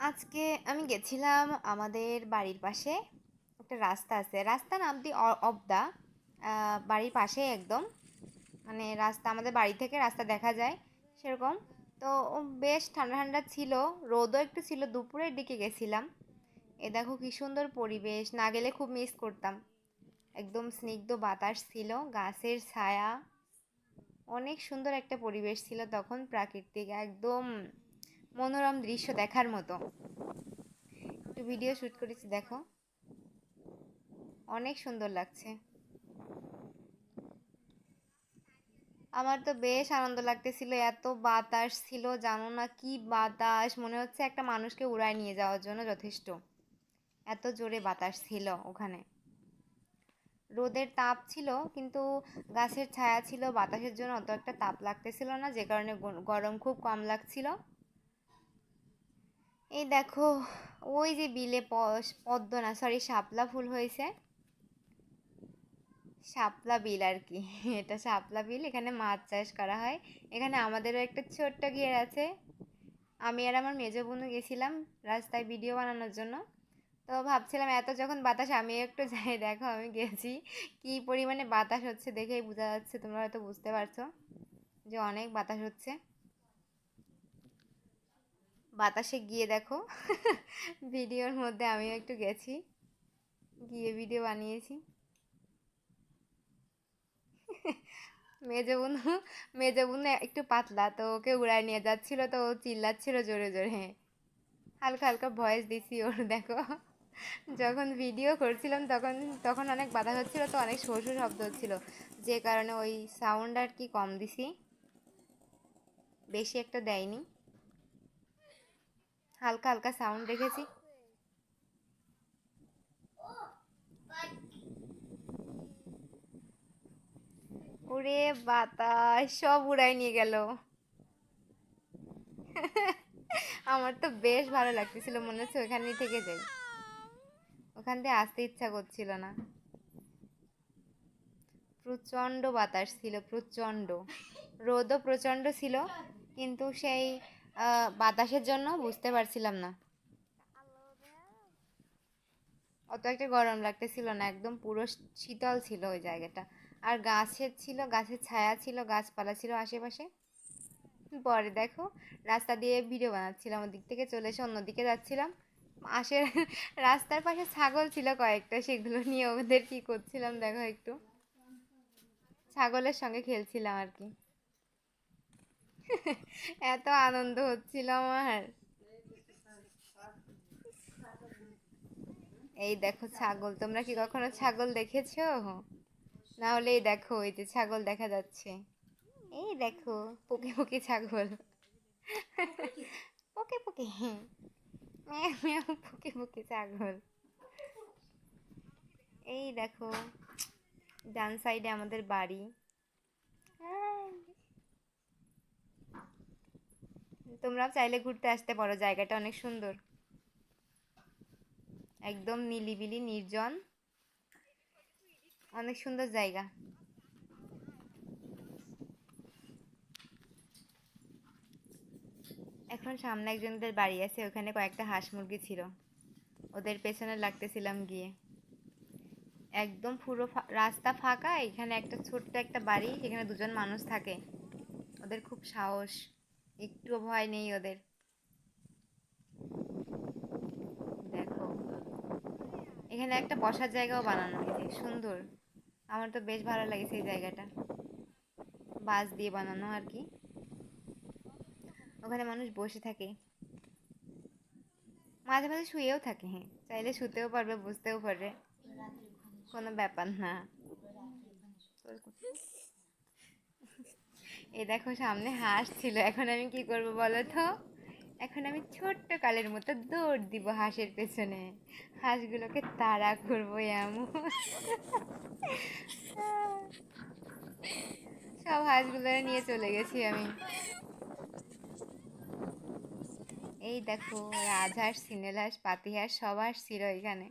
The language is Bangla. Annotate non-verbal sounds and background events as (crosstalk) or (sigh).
আজকে আমি গেছিলাম আমাদের বাড়ির পাশে, একটা রাস্তা আছে। রাস্তা নামটি অফ দা বাড়ির পাশে একদম। মানে রাস্তা, আমাদের বাড়ি থেকে রাস্তা দেখা যায় সেরকম। তো বেশ ঠান্ডা ঠান্ডা ছিল, রোদও একটু ছিল, দুপুরের দিকে গেছিলাম। এ দেখো কী সুন্দর পরিবেশ, না গেলে খুব মিস করতাম। একদম স্নিগ্ধ বাতাস ছিল, গাছের ছায়া, অনেক সুন্দর একটা পরিবেশ ছিল তখন প্রাকৃতিক, একদম মনোরম দৃশ্য দেখার মতো। একটু ভিডিও শ্যুট করেছি, দেখো। অনেক সুন্দর লাগছে। আমার তো বেশ আনন্দ লাগতেছিল, এত বাতাস ছিল, জানো না কি বাতাস। মনে হচ্ছে একটা মানুষকে উড়ায় নিয়ে যাওয়ার জন্য যথেষ্ট। এত জোরে বাতাস ছিল ওখানে। রোদের তাপ ছিল, কিন্তু গাছের ছায়া ছিল, বাতাসের জন্য অত একটা তাপ লাগতেছিল না, যে কারণে গরম খুব কম লাগছিল। এই দেখো, ওই যে বিলে পদ্ম না সরি শাপলা ফুল হয়েছে। শাপলা বিল আর কি, (laughs) এটা শাপলা বিল, এখানে মাছ চাষ করা হয়। এখানে আমাদেরও একটা ছোট্ট গিয়ার আছে। আমি আর আমার মেজো বোনও গেছিলাম রাস্তায় ভিডিও বানানোর জন্য। তো ভাবছিলাম, এত যখন বাতাস, আমিও একটু যাই, দেখো আমি গেছি। কি পরিমাণে বাতাস হচ্ছে দেখেই বোঝা যাচ্ছে, তোমরা হয়তো বুঝতে পারছ যে অনেক বাতাস হচ্ছে। বাতাসে গিয়ে দেখো। ভিডিওর মধ্যে আমিও একটু গেছি। গিয়ে ভিডিও বানিয়েছি। মেজো বোনু মেজো বোনু একটু পাতলা, তো ওকে উড়ায় নিয়ে যাচ্ছিল, তো ও চিল্লাচ্ছিল জোরে জোরে। হালকা হালকা ভয়েস দিছি ওর, দেখো। যখন ভিডিও করছিলাম, তখন তখন অনেক বাধা হচ্ছিল, তো অনেক শোর শব্দ হচ্ছিল। যে কারণে ওই সাউন্ড আর কি কম দিছি। বেশি একটা দেয়নি। হালকা হালকা সাউন্ড রেখেছি ওরে বাতাস, সব উড়াই নিয়ে গেল। আমার তো বেশ ভালো লাগতেছিল, মনে হচ্ছে ওখানেই থেকে যাই। ওখান থেকে আসতে ইচ্ছা করছিল না। প্রচণ্ড বাতাস ছিল, প্রচণ্ড। রোদও প্রচণ্ড ছিল, কিন্তু সেই বাতাসের জন্য বুঝতে পারছিলাম না। অত একটা গরম লাগতেছিল না, একদম পুরো শীতল ছিল ওই জায়গাটা। আর গাছের ছিল, গাছের ছায়া ছিল, গাছপালা ছিল আশেপাশে। পরে দেখো, রাস্তা দিয়ে ভিডিও বানাচ্ছিলাম, ওদিক থেকে চলে এসে অন্যদিকে যাচ্ছিলাম। আশের (laughs) রাস্তার পাশে ছাগল ছিল কয়েকটা, সেগুলো নিয়ে ওদের কি করছিলাম দেখো একটু। ছাগলের সঙ্গে খেলছিলাম আর কি। এত আনন্দ হচ্ছিল আমার। এই দেখো ছাগল, তোমরা কি কখনো ছাগল দেখেছ? না হলে এই দেখো, এই যে ছাগল দেখা যাচ্ছে। এই দেখো, পোকে পোকে ছাগল। পোকে পোকে ম্যাও পোকে পোকে ছাগল। এই দেখো, ডান সাইডে আমাদের বাড়ি। তোমরাও চাইলে ঘুরতে আসতে পারো, জায়গাটা অনেক সুন্দর। একদম নিলিবিলি, নির্জন। অনেক সুন্দর জায়গা। এখন সামনে একজনদের বাড়ি আছে, ওখানে কয়েকটা হাঁস মুরগি ছিল। ওদের পেছনে লাগতেছিলাম গিয়ে। একদম পুরো রাস্তা ফাঁকা, এখানে একটা ছোট্ট একটা বাড়ি সেখানে দুজন মানুষ থাকে। ওদের খুব সাহস। একটুও ভয় নেই ওদের। দেখো। এখানে একটা বসার জায়গাও বানানো হয়েছে, সুন্দর। আমার তো বেশ ভালো লাগেছে এই জায়গাটা। বাঁশ দিয়ে বানানো আর কি। ওখানে মানুষ বসে থাকে। মাঝে মাঝে শুয়েও থাকে হ্যাঁ। চাইলে শুতেও পারবে, বুঝতেও পারবে। কোনো ব্যাপার না। এ দেখো সামনে হাঁস ছিল এখন আমি কি করব বলো তো? এখন আমি ছোট্ট কালের মতো দৌড় দিব হাঁসের পেছনে। হাঁসগুলোকে তাড়া করব এমন সব হাঁসগুলো নিয়ে চলে গেছি আমি। এই দেখো রাজহাঁস সিনেল হাঁস পাতি হাঁস সব হাঁস ছিল এখানে।